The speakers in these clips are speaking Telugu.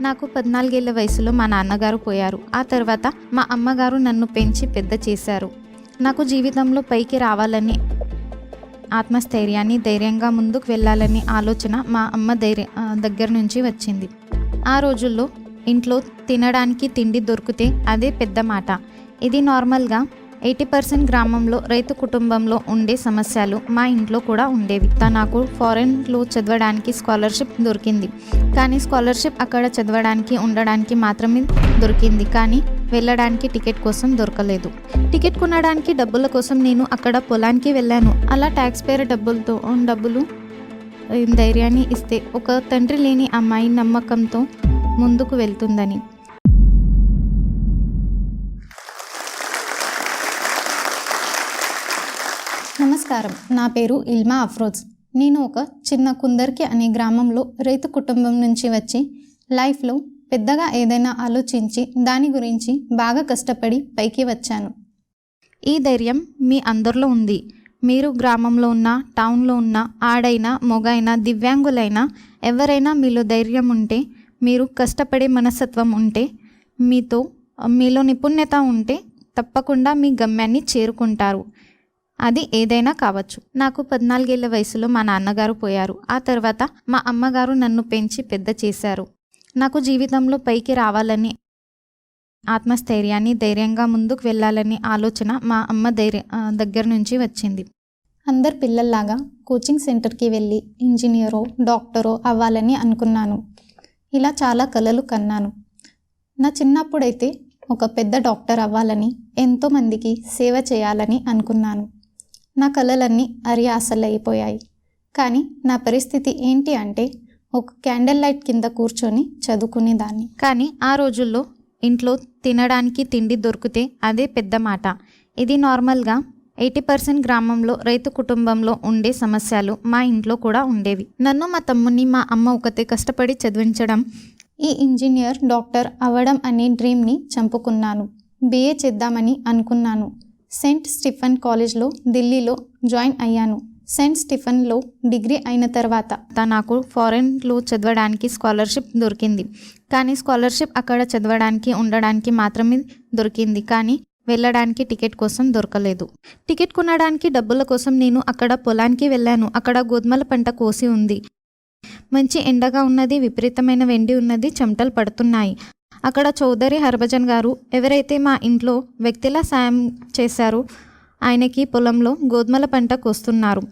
నాకు పద్నాలుగేళ్ళ వయసులో మా నాన్నగారు పోయారు. ఆ తర్వాత మా అమ్మగారు నన్ను పెంచి పెద్ద చేశారు. నాకు జీవితంలో పైకి రావాలని ఆత్మస్థైర్యాన్ని ధైర్యంగా ముందుకు వెళ్ళాలని ఆలోచన మా అమ్మ ధైర్య దగ్గర నుంచి వచ్చింది. ఆ రోజుల్లో ఇంట్లో తినడానికి తిండి దొరికితే అదే పెద్ద మాట. ఇది నార్మల్గా ఎయిటీ పర్సెంట్ గ్రామంలో రైతు కుటుంబంలో ఉండే సమస్యలు మా ఇంట్లో కూడా ఉండేవి. నాకు ఫారెన్లో చదవడానికి స్కాలర్షిప్ దొరికింది. కానీ స్కాలర్షిప్ అక్కడ చదవడానికి ఉండడానికి మాత్రమే దొరికింది. కానీ వెళ్ళడానికి టికెట్ కోసం దొరకలేదు. టికెట్ కొనడానికి డబ్బుల కోసం నేను అక్కడ పొలానికి వెళ్ళాను. అలా ట్యాక్స్ పేర్ డబ్బులతో డబ్బులు ధైర్యాన్ని ఇస్తే ఒక తండ్రి లేని అమ్మాయి నమ్మకంతో ముందుకు వెళ్తుందని. నమస్కారం. నా పేరు ఇల్మా అఫ్రోజ్. నేను ఒక చిన్న కుందర్కి అనే గ్రామంలో రైతు కుటుంబం నుంచి వచ్చి లైఫ్లో పెద్దగా ఏదైనా ఆలోచించి దాని గురించి బాగా కష్టపడి పైకి వచ్చాను. ఈ ధైర్యం మీ అందరిలో ఉంది. మీరు గ్రామంలో ఉన్న టౌన్లో ఉన్న ఆడైనా మొగైనా దివ్యాంగులైనా ఎవరైనా మీలో ధైర్యం ఉంటే మీరు కష్టపడే మనస్తత్వం ఉంటే మీతో మీలో నిపుణ్యత ఉంటే తప్పకుండా మీ గమ్యాన్ని చేరుకుంటారు. అది ఏదైనా కావచ్చు. నాకు పద్నాలుగేళ్ళ వయసులో మా నాన్నగారు పోయారు. ఆ తర్వాత మా అమ్మగారు నన్ను పెంచి పెద్ద చేశారు. నాకు జీవితంలో పైకి రావాలని ఆత్మస్థైర్యాన్ని ధైర్యంగా ముందుకు వెళ్ళాలని ఆలోచన మా అమ్మ ధైర్య దగ్గర నుంచి వచ్చింది. అందరు పిల్లల్లాగా కోచింగ్ సెంటర్కి వెళ్ళి ఇంజనీరో డాక్టరో అవ్వాలని అనుకున్నాను. ఇలా చాలా కలలు కన్నాను. నా చిన్నప్పుడైతే ఒక పెద్ద డాక్టర్ అవ్వాలని ఎంతోమందికి సేవ చేయాలని అనుకున్నాను. నా కలలన్నీ అరియాసలైపోయాయి. కానీ నా పరిస్థితి ఏంటి అంటే ఒక క్యాండిల్ లైట్ కింద కూర్చొని చదువుకునేదాన్ని. కానీ ఆ రోజుల్లో ఇంట్లో తినడానికి తిండి దొరికితే అదే పెద్ద మాట. ఇది నార్మల్గా ఎయిటీ పర్సెంట్ గ్రామంలో రైతు కుటుంబంలో ఉండే సమస్యలు మా ఇంట్లో కూడా ఉండేవి. నన్ను మా తమ్ముని మా అమ్మ ఒకతే కష్టపడి చదివించడం ఈ ఇంజనీర్ డాక్టర్ అవ్వడం అనే డ్రీమ్ని చంపుకున్నాను. బిఏ చేద్దామని అనుకున్నాను. సెయింట్ స్టిఫన్ కాలేజ్లో ఢిల్లీలో జాయిన్ అయ్యాను. సెయింట్ స్టిఫన్లో డిగ్రీ అయిన తర్వాత నాకు ఫారెన్లో చదవడానికి స్కాలర్షిప్ దొరికింది. కానీ స్కాలర్షిప్ అక్కడ చదవడానికి ఉండడానికి మాత్రమే దొరికింది. కానీ వెళ్ళడానికి టికెట్ కోసం దొరకలేదు. టికెట్ కొనడానికి డబ్బుల కోసం నేను అక్కడ పొలానికి వెళ్ళాను. అక్కడ గోధుమల పంట కోసి ఉంది. మంచి ఎండగా ఉన్నది విపరీతమైన వెండి ఉన్నది చెమటలు పడుతున్నాయి. అక్కడ చౌదరి హర్భజన్ గారు ఎవరైతే మా ఇంట్లో వ్యక్తిలా సాయం చేశారో ఆయనకి పొలంలో గోధుమల పంట కోస్తున్నారు.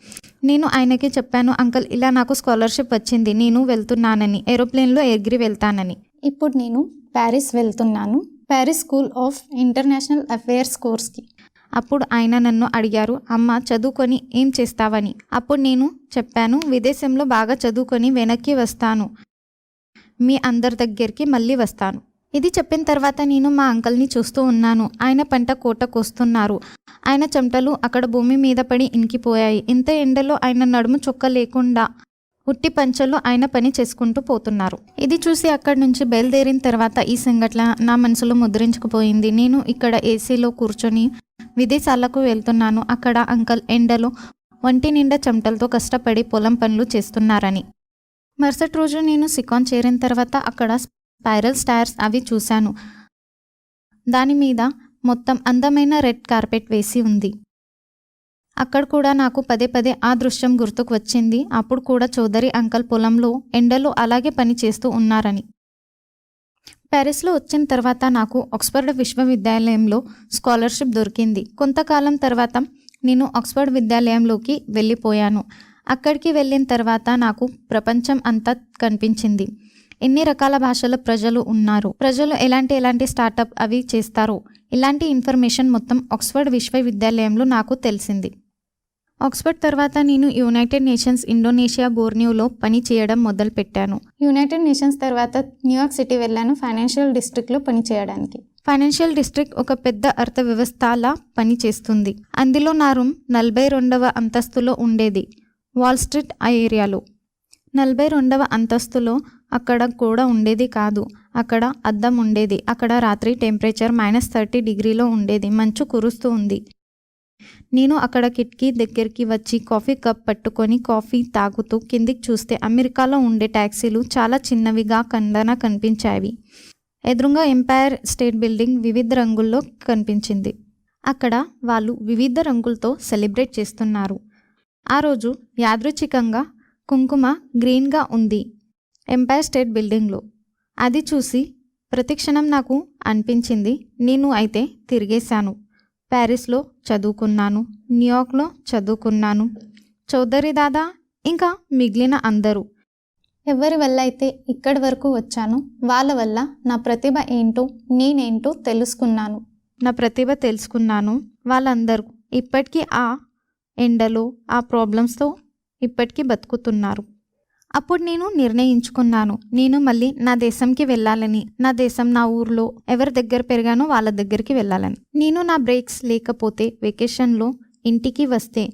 నేను ఆయనకి చెప్పాను అంకల్ ఇలా నాకు స్కాలర్షిప్ వచ్చింది నేను వెళ్తున్నానని ఏరోప్లేన్లో ఎగిరి వెళ్తానని. ఇప్పుడు నేను ప్యారిస్ వెళ్తున్నాను Paris School of International Affairs కోర్స్కి. అప్పుడు ఆయన నన్ను అడిగారు అమ్మ చదువుకొని ఏం చేస్తావని? అప్పుడు నేను చెప్పాను విదేశంలో బాగా చదువుకొని వెనక్కి వస్తాను. మీ అందరి దగ్గరికి మళ్ళీ వస్తాను. ఇది చెప్పిన తర్వాత నేను మా అంకల్ని చూస్తూ ఉన్నాను. ఆయన పంట కోట కోస్తున్నారు. ఆయన చెమటలు అక్కడ భూమి మీద పడి ఇంకిపోయాయి ఇంత ఎండలో ఆయన నడుము చొక్క లేకుండా ఉట్టి పంచలో ఆయన పని చేసుకుంటూ పోతున్నారు. ఇది చూసి అక్కడి నుంచి బయలుదేరిన తర్వాత ఈ సంఘటన నా మనసులో ముద్రించుకుపోయింది. నేను ఇక్కడ ఏసీలో కూర్చొని విదేశాలకు వెళ్తున్నాను. అక్కడ అంకల్ ఎండలో ఒంటి నిండా చెమటలతో కష్టపడి పొలం పనులు చేస్తున్నారని. మరుసటి రోజు నేను సికాన్ చేరిన తర్వాత అక్కడ స్పైరల్ స్టార్స్ అవి చూశాను. దాని మీద మొత్తం అందమైన రెడ్ కార్పెట్ వేసి ఉంది. అక్కడ కూడా నాకు పదే పదే ఆ దృశ్యం గుర్తుకు వచ్చింది. అప్పుడు కూడా చౌదరి అంకల్ పొలంలో ఎండలో అలాగే పని చేస్తూ ఉన్నారని. ప్యారిస్లో వచ్చిన తర్వాత నాకు ఆక్స్ఫర్డ్ విశ్వవిద్యాలయంలో స్కాలర్షిప్ దొరికింది. కొంతకాలం తర్వాత నేను ఆక్స్ఫర్డ్ విద్యాలయంలోకి వెళ్ళిపోయాను. అక్కడికి వెళ్ళిన తర్వాత నాకు ప్రపంచం అంతా కనిపించింది. ఎన్ని రకాల భాషల ప్రజలు ఉన్నారు? ప్రజలు ఎలాంటి ఎలాంటి స్టార్టప్ అవి చేస్తారు? ఇలాంటి ఇన్ఫర్మేషన్ మొత్తం ఆక్స్ఫర్డ్ విశ్వవిద్యాలయంలో నాకు తెలిసింది. ఆక్స్ఫర్డ్ తర్వాత నేను యునైటెడ్ నేషన్స్ ఇండోనేషియా బోర్నియోలో పని చేయడం మొదలుపెట్టాను. యునైటెడ్ నేషన్స్ తర్వాత న్యూయార్క్ సిటీ వెళ్ళాను ఫైనాన్షియల్ డిస్ట్రిక్ట్లో పని చేయడానికి. ఫైనాన్షియల్ డిస్ట్రిక్ట్ ఒక పెద్ద అర్థవ్యవస్థలా పనిచేస్తుంది అందులో నా రూమ్ నలభై రెండవ అంతస్తులో ఉండేది. వాల్ స్ట్రీట్ ఆ ఏరియాలో. నలభై రెండవ అంతస్తులో అక్కడ కూడా ఉండేది కాదు. అక్కడ అద్దం ఉండేది. అక్కడ రాత్రి టెంపరేచర్ మైనస్ థర్టీ డిగ్రీలో ఉండేది. మంచు కురుస్తూ ఉంది. నేను అక్కడ కిటికీ దగ్గరికి వచ్చి కాఫీ కప్ పట్టుకొని కాఫీ తాగుతూ కిందికి చూస్తే అమెరికాలో ఉండే ట్యాక్సీలు చాలా చిన్నవిగా కండన కనిపించాయి. ఎదురుగా ఎంపైర్ స్టేట్ బిల్డింగ్ వివిధ రంగుల్లో కనిపించింది. అక్కడ వాళ్ళు వివిధ రంగులతో సెలబ్రేట్ చేస్తున్నారు. ఆ రోజు యాదృచ్ఛికంగా కుంకుమ గ్రీన్గా ఉంది. ఎంపైర్ స్టేట్ బిల్డింగ్లో అది చూసి ప్రతిక్షణం నాకు అనిపించింది నేను అయితే తిరిగేశాను. ప్యారిస్లో చదువుకున్నాను న్యూయార్క్లో చదువుకున్నాను. చౌదరి దాదా ఇంకా మిగిలిన అందరూ. ఎవరి వల్ల అయితే ఇక్కడి వరకు వచ్చానో? వాళ్ళ వల్ల నా ప్రతిభ ఏంటో నేనేంటో తెలుసుకున్నాను. నా ప్రతిభ తెలుసుకున్నాను వాళ్ళందరూ. ఇప్పటికీ ఆ ఎండలో ఆ ప్రాబ్లమ్స్తో ఇప్పటికీ బతుకుతున్నారు. అప్పుడు నేను నిర్ణయించుకున్నాను. నేను మళ్ళీ నా దేశంకి వెళ్ళాలని నా దేశం నా ఊర్లో ఎవరి దగ్గర పెరిగానో వాళ్ళ దగ్గరికి వెళ్ళాలని. నేను నా బ్రేక్స్ లేకపోతే వెకేషన్లో ఇంటికి వస్తే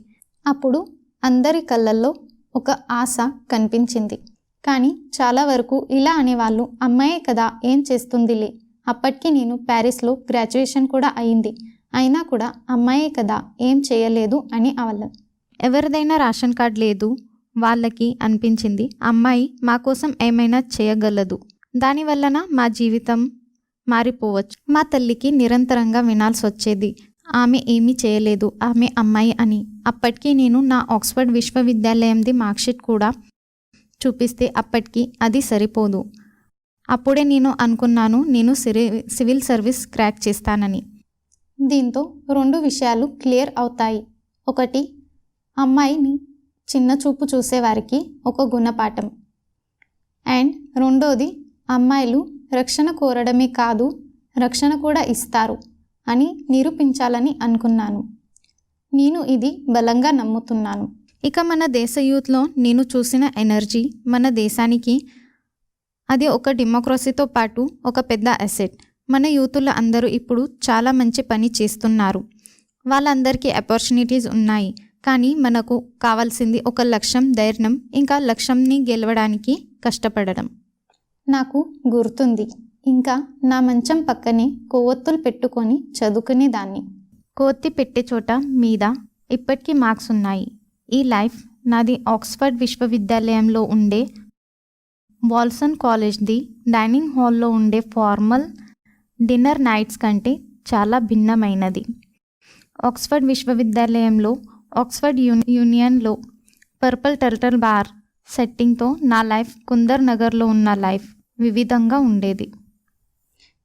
అప్పుడు అందరి కళ్ళల్లో ఒక ఆశ కనిపించింది. కానీ చాలా వరకు ఇలా అనేవాళ్ళు అమ్మాయే కదా ఏం చేస్తుందిలే? అప్పటికి నేను ప్యారిస్లో గ్రాడ్యుయేషన్ కూడా అయింది. అయినా కూడా అమ్మాయే కదా ఏం చేయలేదు అని అవల ఎవరిదైనా రేషన్ కార్డ్ లేదు వాళ్ళకి అనిపించింది అమ్మాయి మా కోసం ఏమైనా చేయగలదు. దానివల్లన మా జీవితం మారిపోవచ్చు? మా తల్లికి నిరంతరంగా వినాల్సి వచ్చేది. ఆమె ఏమీ చేయలేదు. ఆమె అమ్మాయి అని. అప్పటికి నేను నా ఆక్స్ఫర్డ్ విశ్వవిద్యాలయంది మార్క్షీట్ కూడా చూపిస్తే అప్పటికి అది సరిపోదు. అప్పుడే నేను అనుకున్నాను నేను సిరి సివిల్ సర్వీస్ క్రాక్ చేస్తానని. దీంతో రెండు విషయాలు క్లియర్ అవుతాయి. ఒకటి అమ్మాయిని చిన్న చూపు చూసేవారికి ఒక గుణపాఠం. అండ్ రెండోది అమ్మాయిలు రక్షణ కోరడమే కాదు రక్షణ కూడా ఇస్తారు అని నిరూపించాలని అనుకున్నాను. నేను ఇది బలంగా నమ్ముతున్నాను. ఇక మన దేశ యూత్లో నేను చూసిన ఎనర్జీ మన దేశానికి అది ఒక డెమోక్రసీతో పాటు ఒక పెద్ద అసెట్. మన యూతులు అందరూ ఇప్పుడు చాలా మంచి పని చేస్తున్నారు. వాళ్ళందరికీ ఆపర్చునిటీస్ ఉన్నాయి. కానీ మనకు కావాల్సింది ఒక లక్ష్యం ధైర్యం ఇంకా లక్ష్యంని గెలవడానికి కష్టపడడం. నాకు గుర్తుంది. ఇంకా నా మంచం పక్కనే కొవ్వొత్తులు పెట్టుకొని చదువుకునేదాన్ని. కోతి పెట్టే చోట మీద ఇప్పటికీ మార్క్స్ ఉన్నాయి. ఈ లైఫ్ నాది ఆక్స్ఫర్డ్ విశ్వవిద్యాలయంలో ఉండే వాల్సన్ కాలేజ్ది డైనింగ్ హాల్లో ఉండే ఫార్మల్ డిన్నర్ నైట్స్ కంటే చాలా భిన్నమైనది. ఆక్స్ఫర్డ్ విశ్వవిద్యాలయంలో ఆక్స్ఫర్డ్ యూనియన్లో పర్పుల్ టెల్టల్ బార్ సెట్టింగ్తో నా లైఫ్ కుందర్ నగర్లో ఉన్న లైఫ్ వివిధంగా ఉండేది.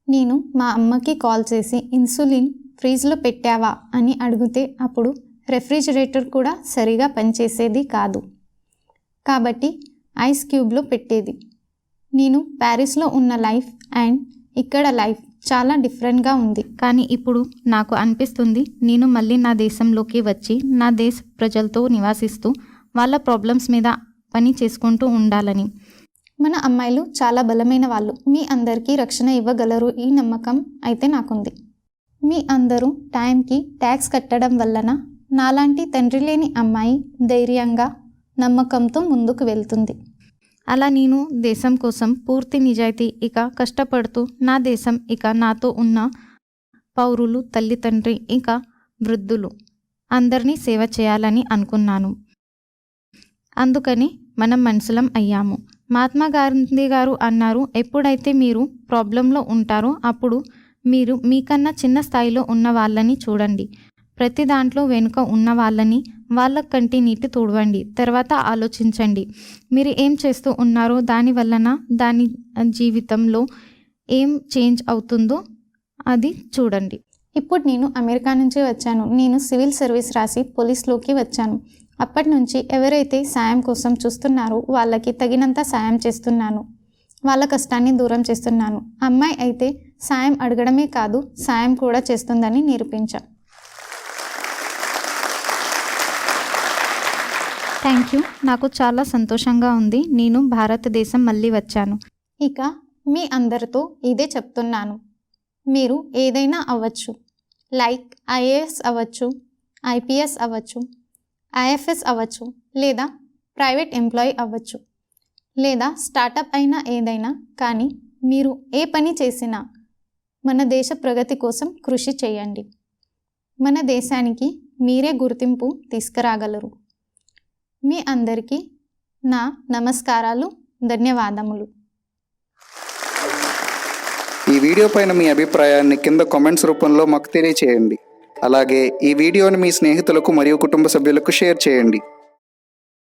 నేను మా అమ్మకి కాల్ చేసి ఇన్సులిన్ ఫ్రీజ్లో పెట్టావా? అని అడిగితే అప్పుడు రెఫ్రిజిరేటర్ కూడా సరిగా పనిచేసేది కాదు. కాబట్టి ఐస్ క్యూబ్లో పెట్టేది. నేను ప్యారిస్లో ఉన్న లైఫ్ అండ్ ఇక్కడ లైఫ్ చాలా డిఫరెంట్గా ఉంది. కానీ ఇప్పుడు నాకు అనిపిస్తుంది నేను మళ్ళీ నా దేశంలోకి వచ్చి నా దేశ ప్రజలతో నివాసిస్తూ వాళ్ళ ప్రాబ్లమ్స్ మీద పని చేసుకుంటూ ఉండాలని. మన అమ్మాయిలు చాలా బలమైన వాళ్ళు. మీ అందరికీ రక్షణ ఇవ్వగలరు ఈ నమ్మకం అయితే నాకుంది. మీ అందరూ టైంకి ట్యాక్స్ కట్టడం వలన నాలాంటి తండ్రి లేని అమ్మాయి ధైర్యంగా నమ్మకంతో ముందుకు వెళ్తుంది. అలా నేను దేశం కోసం పూర్తి నిజాయితీ ఇక కష్టపడుతూ నా దేశం ఇక నాతో ఉన్న పౌరులు తల్లిదండ్రి ఇంకా వృద్ధులు అందరినీ సేవ చేయాలని అనుకున్నాను. అందుకని మనం మనసులం అయ్యాము. మహాత్మా గాంధీ గారు అన్నారు ఎప్పుడైతే మీరు ప్రాబ్లంలో ఉంటారో అప్పుడు మీరు మీకన్నా చిన్న స్థాయిలో ఉన్న వాళ్ళని చూడండి. ప్రతి దాంట్లో వెనుక ఉన్న వాళ్ళని వాళ్ళ కంటి నీటి తుడవండి. తర్వాత ఆలోచించండి. మీరు ఏం చేస్తూ ఉన్నారో దాని వలన దాని జీవితంలో ఏం చేంజ్ అవుతుందో అది చూడండి. ఇప్పుడు నేను అమెరికా నుంచి వచ్చాను. నేను సివిల్ సర్వీస్ రాసి పోలీస్లోకి వచ్చాను. అప్పటి నుంచి ఎవరైతే సాయం కోసం చూస్తున్నారో వాళ్ళకి తగినంత సాయం చేస్తున్నాను. వాళ్ళ కష్టాన్ని దూరం చేస్తున్నాను. అమ్మాయి అయితే సాయం అడగడమే కాదు సాయం కూడా చేస్తుందని నిరూపించా. థ్యాంక్ యూ నాకు చాలా సంతోషంగా ఉంది. నేను భారతదేశం మళ్ళీ వచ్చాను. ఇక మీ అందరితో ఇదే చెప్తున్నాను. మీరు ఏదైనా అవ్వచ్చు. లైక్ ఐఏఎస్ అవ్వచ్చు ఐపీఎస్ అవ్వచ్చు ఐఎఫ్ఎస్ అవ్వచ్చు లేదా ప్రైవేట్ ఎంప్లాయీ అవ్వచ్చు లేదా స్టార్టప్ అయినా ఏదైనా కానీ మీరు ఏ పని చేసినా మన దేశ ప్రగతి కోసం కృషి చేయండి. మన దేశానికి మీరే గుర్తింపు తీసుకురాగలరు. మీ అందరికీ నా నమస్కారాలు ధన్యవాదములు. ఈ వీడియో పైన మీ అభిప్రాయాన్ని కింద కామెంట్స్ రూపంలో మాకు తెలియచేయండి. అలాగే ఈ వీడియోని మీ స్నేహితులకు మరియు కుటుంబ సభ్యులకు షేర్ చేయండి.